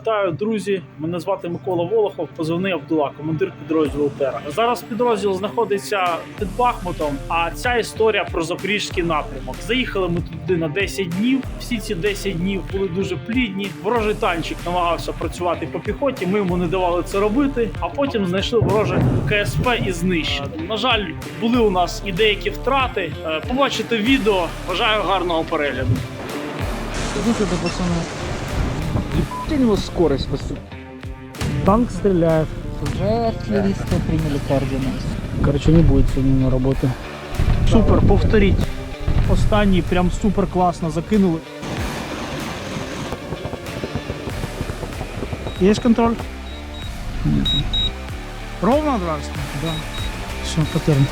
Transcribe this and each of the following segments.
Вітаю, друзі! Мене звати Микола Волохов, позивний Абдула, командир підрозділу Тера. Зараз підрозділ знаходиться під Бахмутом. А ця історія про запорізький напрямок. Заїхали ми туди на 10 днів. Всі ці 10 днів були дуже плідні. Ворожий танчик намагався працювати по піхоті. Ми йому не давали це робити. А потім знайшли вороже КСП і знищили. На жаль, були у нас і деякі втрати. Е, Побачите відео. Бажаю гарного перегляду. Выхода, пацаны. Ебать у него скорость просто. Танк стріляє. Уже артиллеристы приняли координаты. Короче, не будет сегодня работы. Супер, повторіть. Останній прям супер класно закинули. Є контроль? Нет. Ровно два раза? Да. Все, потеряно.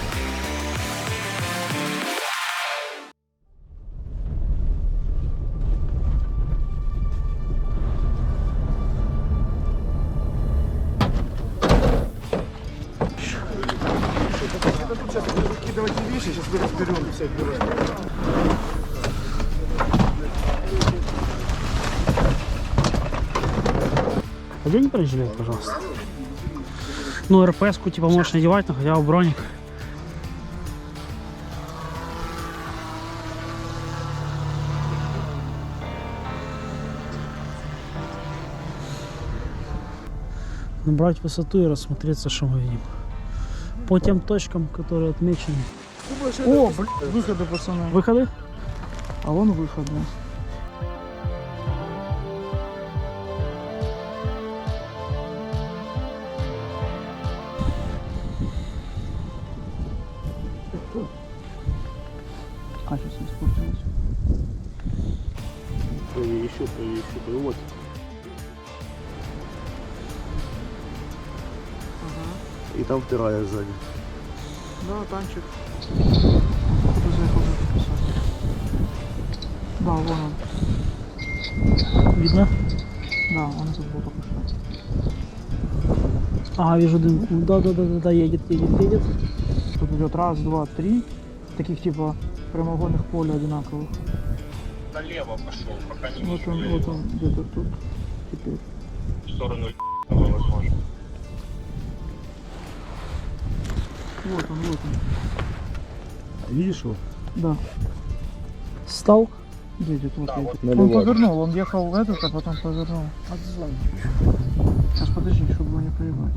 Одень бронежилет, пожалуйста. Ну, РПС-ку типа можешь надевать, но хотя бы броник. Набрать высоту и рассмотреться, что мы видим. По тем точкам, которые отмечены. О, блин, выходы, пацаны. Выходы? А вон выход, да. А, сейчас испортилось. Еще, еще, вот. И там вторая сзади. Да, танчик. Кто заехал за эту посадку? Да, вон он. Видно? Да, он этот был только что. Ага, вижу дымку. Да, да, да, да, да, едет, едет, едет. Тут идет раз, два, три. Таких типа прямоугольных поля одинаковых. налево пошел, пока не Вот он, вот он, где-то тут. Теперь. в сторону возможно. Вот он, вот он. Видишь его? Да, Стал. едет, вот Да, едет. вот он повернул, он ехал в этот, а потом повернул. Отзывай. Сейчас подожди, чтобы его не проебать.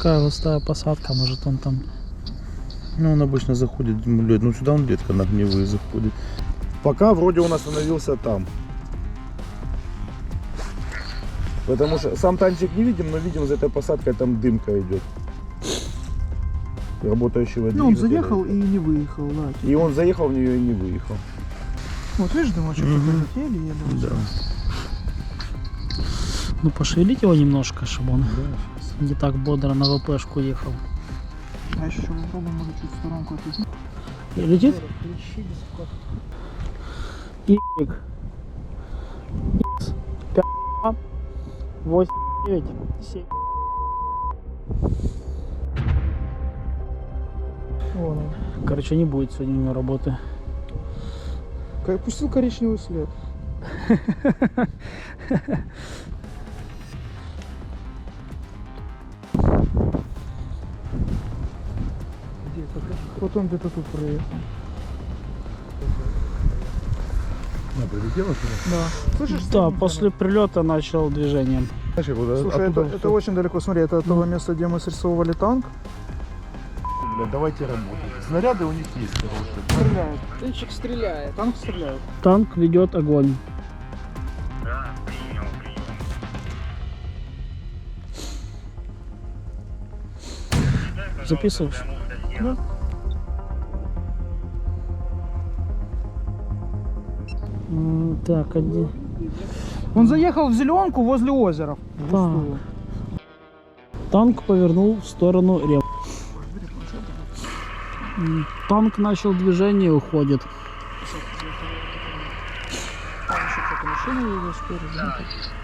Такая густая посадка, может он там Ну, он обычно заходит, лед. Ну, сюда он редко на огневые заходит. Пока вроде он остановился там. Потому что сам танчик не видим, но видим за этой посадкой там дымка идет. Работающего Ну, он заехал и не выехал, да. И он заехал в нее и не выехал. Вот видишь, дымочек Мгм. такой еле, еле. Да. Ну, пошевелить его немножко, чтобы он не так бодро на ВПшку ехал. А еще попробуем, может, чуть в сторонку отойти. И летит? Y. X. 5. 8. 9. 7. Вон он. Короче, не будет сегодня у него работы. Пустил коричневый след. Он где-то тут проехал. На, прилетело сюда? Да. Слышишь? Да, после прилета начал движение. Знаешь, куда? Слушай, это, это очень далеко. Смотри, это от того места, где мы срисовывали танк. Давайте работать. Снаряды у них есть хорошие. Стреляет. Танчик стреляет. Танк стреляет. Танк ведет огонь. Да, принял, принял. Записываешь? М, Так, один. Он заехал в зеленку возле озера. В Так. густую. Танк повернул в сторону рем. М, Танк начал движение и уходит. Там еще какая-то машина едет спереди.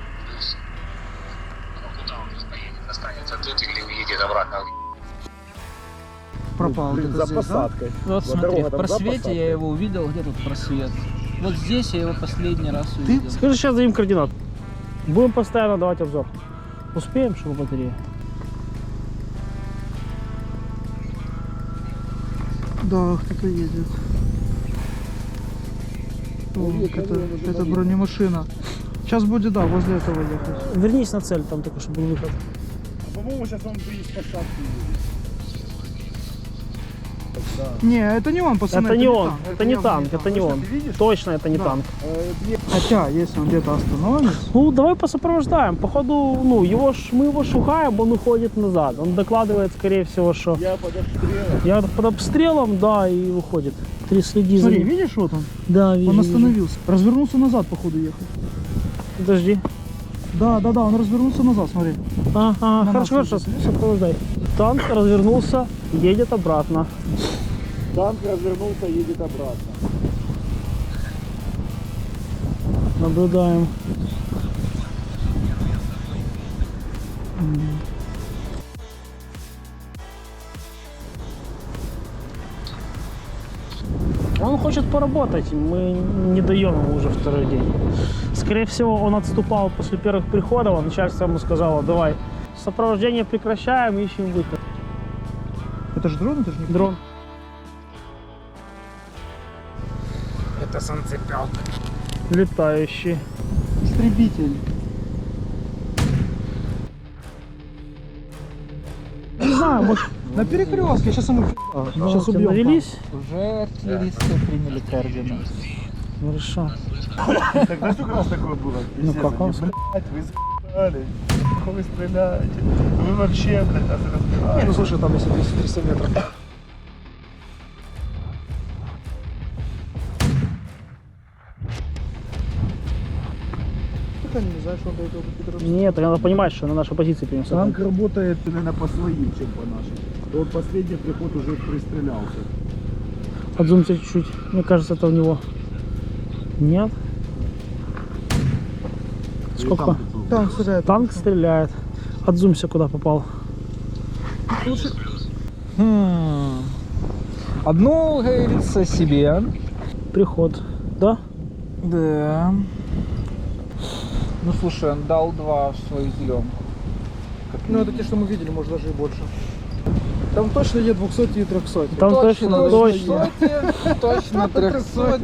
Пропал блин, за здесь, да? посадкой. Вот Вот смотри, в просвете я его увидел, где тут просвет? Вот здесь я его последний раз увидел. Скажи, сейчас дадим координат. Будем постоянно давать обзор. Успеем, чтобы батарея? Да, кто-то едет. О, это, это бронемашина. Сейчас будет, да, возле этого ехать. Вернись на цель, там только что был выход. По-моему, сейчас он выезд посадки Не, это не он, пацаны. это не он, это не явно танк, это не он. ты видишь? Точно это не Да. танк. Хотя, если он где-то остановится, Ну, давай посопровождаем. Походу, ну, его ж, мы его шугаем, он уходит назад. Он докладывает, скорее всего, что Я под обстрелом. я под обстрелом, да, и уходит. Ты следи за смотри, ним. видишь, вот он, Да, вижу, он вижу. остановился. Развернулся назад, походу, ехать. Подожди. Да, да, да, он развернулся назад, смотри. Ага, хорошо, нас хорошо, сопровождай. Танк развернулся, едет обратно. Танк развернулся, едет обратно. Наблюдаем. Он хочет поработать, мы не даем ему уже второй день. Скорее всего, он отступал после первых приходов, а начальство ему сказало, давай, сопровождение прекращаем, ищем выход. Это же дрон, это же не Дрон. Это санцепёлка. Летающий. Истребитель. Не знаю, может, на перекрестке, сейчас ему сейчас убьем. навелись. Уже артиллеристы приняли координаты. Хорошо. Так знаешь, сколько раз такое было? Ну, как он? Блядь, вы за***ли. Вы стреляете. Вы вообще, блядь, нас разбираете. ну слушай, там если 200-300 метров. Они не он до этого подразумевает. Нет, надо понимать, что на нашу позицию перенесет. Танк работает, наверное, по своим, чем по нашим. Вот последний приход уже пристрелялся. Подзумьте чуть-чуть. Мне кажется, это у него. Нет. Сколько? Танк стреляет. Танк стреляет. Отзумься, куда попал. Хм. Одну, говорится, себе. Приход. Да? Да. Ну слушай, он дал два в свою зеленку. Ну это те, что мы видели, может даже и больше. Там точно е 200 и 300. Там точно, точно. Точно 300.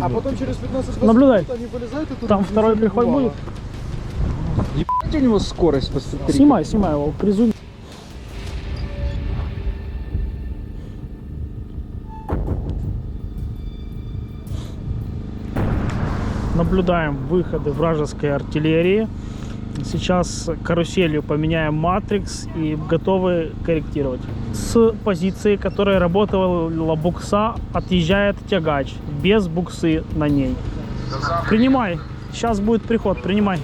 А потом через 15 Наблюдай. они вылезают и тут Там второй приход будет? Ебать у него скорость, посмотри. Снимай, снимай его, призум. Наблюдаем выходы вражеской артиллерии. Сейчас каруселью поменяем матрикс и готовы корректировать. С позиции, которая работала букса, отъезжает тягач без буксы на ней. Принимай. Сейчас будет приход, принимай.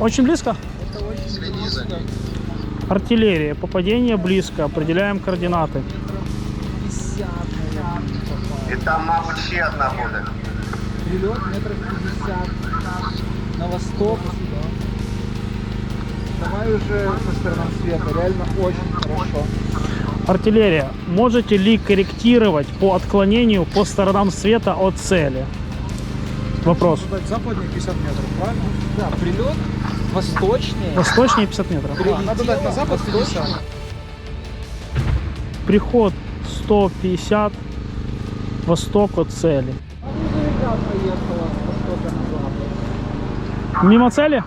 Очень близко? Артиллерия. Попадение близко. Определяем координаты. И там, мабуть, ще одна буде. Прилет метров 50 на восток. Давай уже со стороны света. Реально очень хорошо. Артиллерия. Можете ли корректировать по отклонению по сторонам света от цели? Вопрос. западнее 50 метров, правильно? Да, прилет восточнее. Восточнее 50 метров. Да, надо дать на запад 50. Приход 150. Восток от цели. Запад. Мимо цели?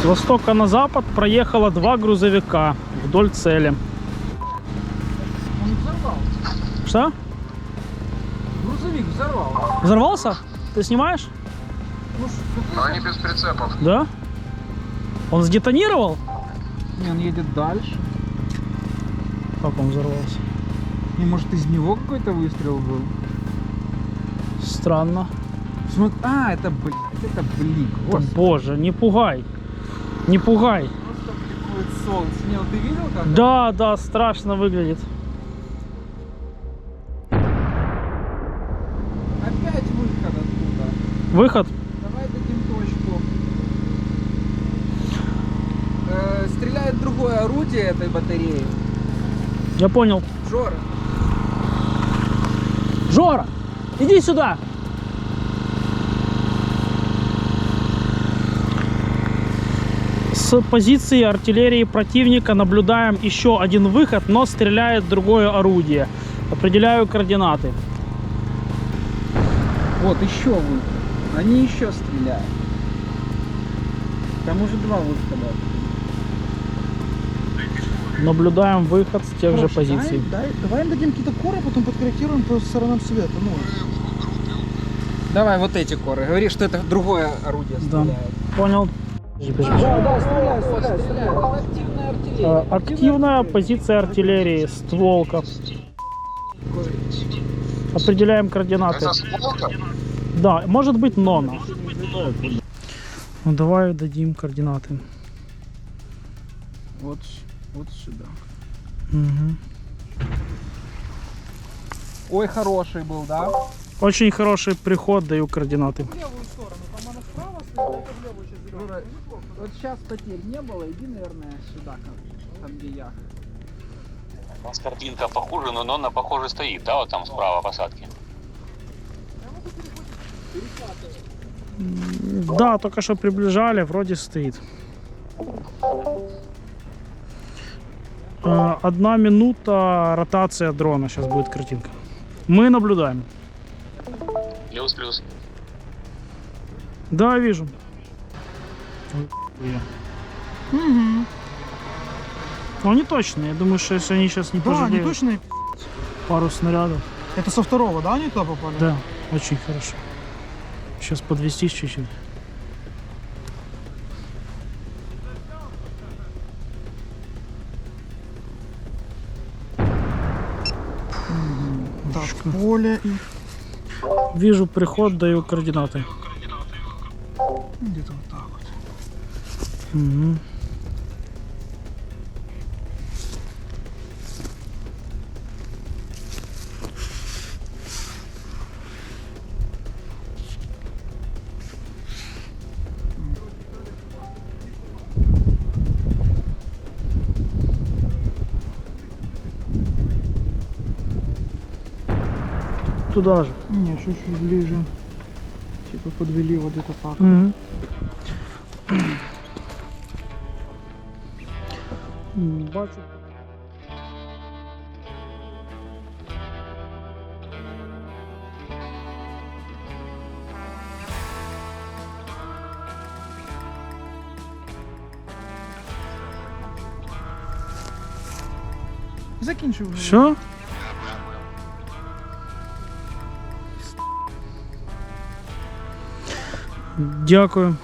С востока на запад проехало два грузовика вдоль цели. Он взорвал. Что? Грузовик взорвал. Взорвался? Ты снимаешь? Но они без прицепов. Да? Он сдетонировал? Не, он едет дальше. Как он взорвался? Не, может из него какой-то выстрел был? Странно. Смотри, а, это блин, это блик. Господи, Боже, не пугай. Не пугай. просто бликует солнце. Не, вот ты видел как? Да, да, страшно выглядит. Опять Выход? Давай дадим точку. Э, стреляет другое орудие этой батареи. Я понял. Жора. Жора, иди сюда. С позиции артиллерии противника наблюдаем еще один выход, но стреляет другое орудие. Определяю координаты. Вот еще выход. Они еще стреляют. Там уже два выхода. Наблюдаем выход с тех же Короче, позиций. Дай, дай, давай им дадим какие-то коры, потом подкорректируем по сторонам света. Ну, Давай вот эти коры. Говори, что это другое орудие Да. стреляет. Понял. Да, да, стреляет, стреляет, стреляет. Это активная артиллерия. Э, Активная позиция артиллерии, стволка. Определяем координаты. Да, может быть нона. Ну давай дадим координаты. Вот, вот сюда. Мгм. Ой, хороший был, да? Очень хороший приход, даю координаты. Жора, вот сейчас потерь не было, иди, наверное, сюда, как- там где я. У нас картинка похуже, но Нонна, похоже, стоит, да, вот там справа посадки. Да, только что приближали, вроде стоит. Одна минута ротация дрона, сейчас будет картинка. Мы наблюдаем. Плюс-плюс. Да, вижу. Угу. Но они точные, я думаю, что если они сейчас не Да, они пожалеют точно. пару снарядов. Это со второго, да, они туда попали? Да, очень хорошо. Сейчас подвестись чуть-чуть. Так, поле и Вижу приход, даю координаты. где-то вот так вот. Мгм. Туда же. Не, чуть-чуть ближе. Типа подвели вот это. Мгм. М, Бачу. Закінчив вже. Дякую.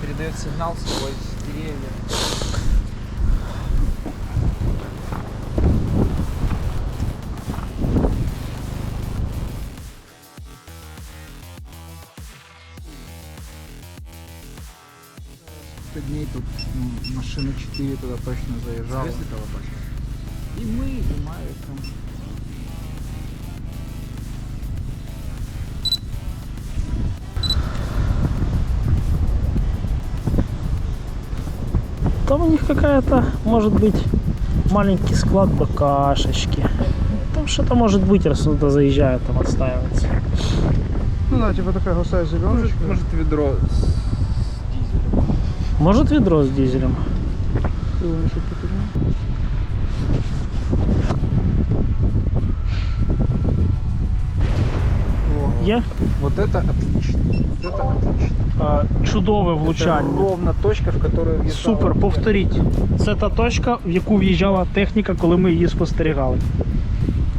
Передает сигнал сквозь деревья. 4 туда точно заезжала. И мы, и Марик там. Там у них какая-то, может быть, маленький склад БКшечки. Там что-то может быть, раз туда заезжают, там отстаивается. Ну да, типа такая густая зеленочка. Может ведро с дизелем. Может ведро с дизелем? Крыло еще прикольно. О, Є? Вот это отлично. Вот это отлично. А, чудове Это влучання. ровно точка, в которую въезжала Супер, ракета. повторіть. Це та точка, в яку в'їжджала техніка, коли ми її спостерігали.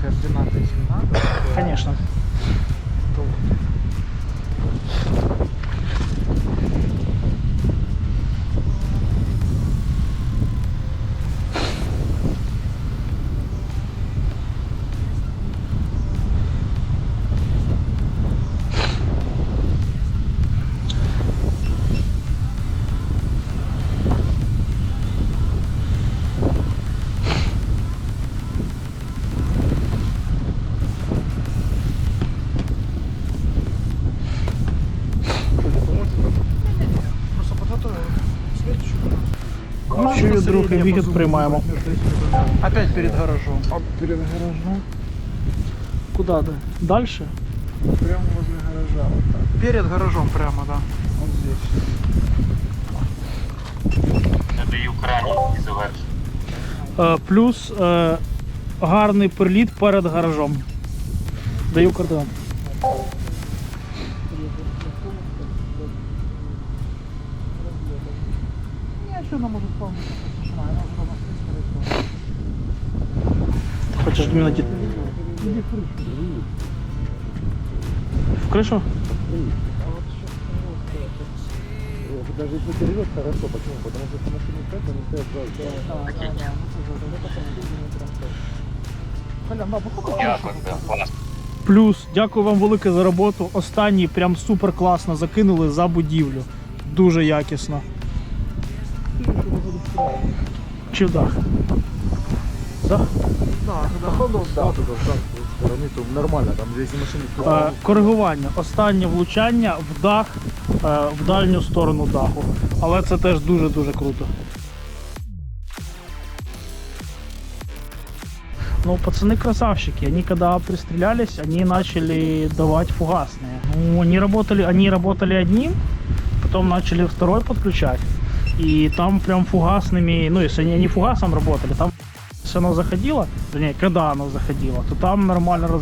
Координаты если надо. Звісно. Андрюха, вихід приймаємо. Опять перед гаражом. Перед гаражом. Куди? Далі? Прямо возле гаража. Вот так. Перед гаражом прямо, да. Вот здесь. Надаю крані і завершу. Е, плюс е, гарний приліт перед гаражом. Даю координати. Не, что она может вполне Хочешь именно где? В крышу? Даже если перелет хорошо, почему? Потому что машины так, они стоят за Плюс, дякую вам велике за роботу. Останні прям супер класно закинули за будівлю. Дуже якісно. Чи в дах? Да? Походу, да. Вот это с стороны, то нормально. Там здесь и машины Е, коригування. Останнє влучання в дах, е, в дальню сторону даху. Але це теж дуже-дуже круто. Ну, пацаны красавчики. Они когда пристрелялись, они начали давать фугасные. Ну, они работали, они работали одним, потом начали второй подключать. И там прям фугасными, ну, если они не фугасом работали, там если оно заходило, вернее, когда оно заходило, то там нормально раз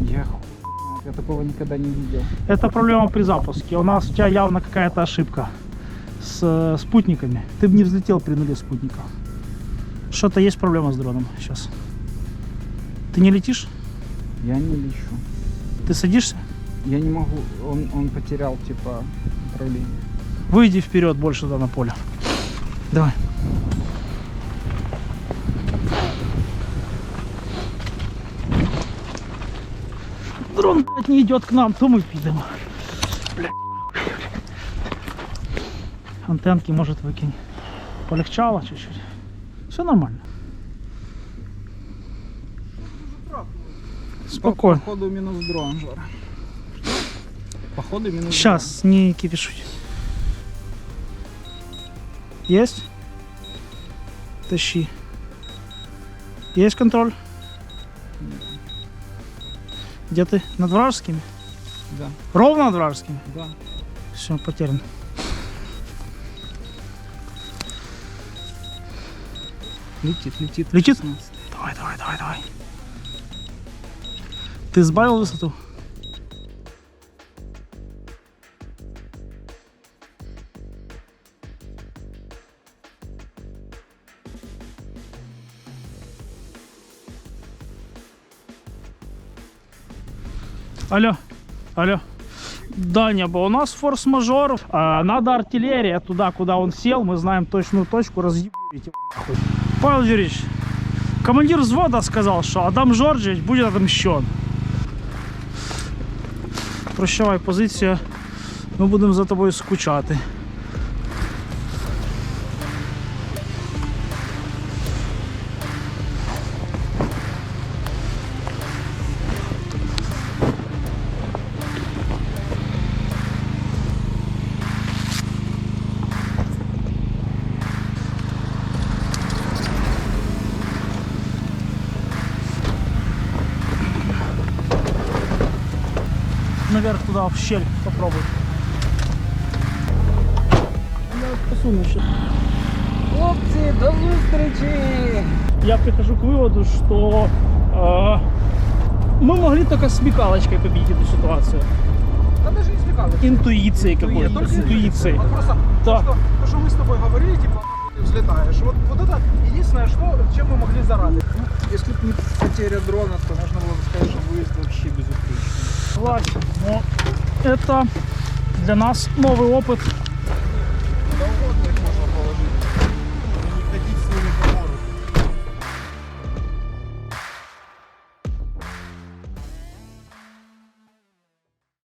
Я я такого никогда не видел. Это проблема при запуске. У нас у тебя явно какая-то ошибка с э, спутниками. Ты бы не взлетел при нуле спутников. Что-то есть проблема с дроном сейчас. Ты не летишь? Я не лечу. Ты садишься? Я не могу, он, он потерял, типа, управление. Выйди вперед больше туда на поле. Давай. Дрон, блядь, не идет к нам, то мы пидем. Антенки, может, выкинь. Полегчало чуть-чуть. Все нормально. Спокойно. Походу минус дрон, Жора. Походу минус Сейчас, не кипишуй. Есть? Тащи. Есть контроль? Где ты? Над вражескими? дрон. Ровно над вражескими? Да, да. Все, потерян. Летит, летит. Летит? 16. Давай, давай, давай, давай. Ты сбавил высоту? Алло, алло. Да, не было. У нас форс-мажор. А, надо артиллерия туда, куда он сел. Мы знаем точную точку. Разъебите. Павел Юрьевич, командир взвода сказал, что Адам Жоржевич будет отомщен. Прощавай, позиція. Ми будемо за тобою скучати. щель попробуй. Я посуну ще. Хлопці, до зустрічі! Я прихожу к выводу, что э, мы могли только смекалочкой победить эту ситуацию. Да даже не смекалось. Интуицией какой-то. Только Интуицией. Вот просто Да. то, что, то, что мы с тобой говорили, типа, ты взлетаешь. Вот, вот это единственное, что, чем мы могли зарадовать. Ну, если бы не потеря дрона, то можно было бы сказать, что выезд вообще безупречный. Согласен. Но это для нас новый опыт.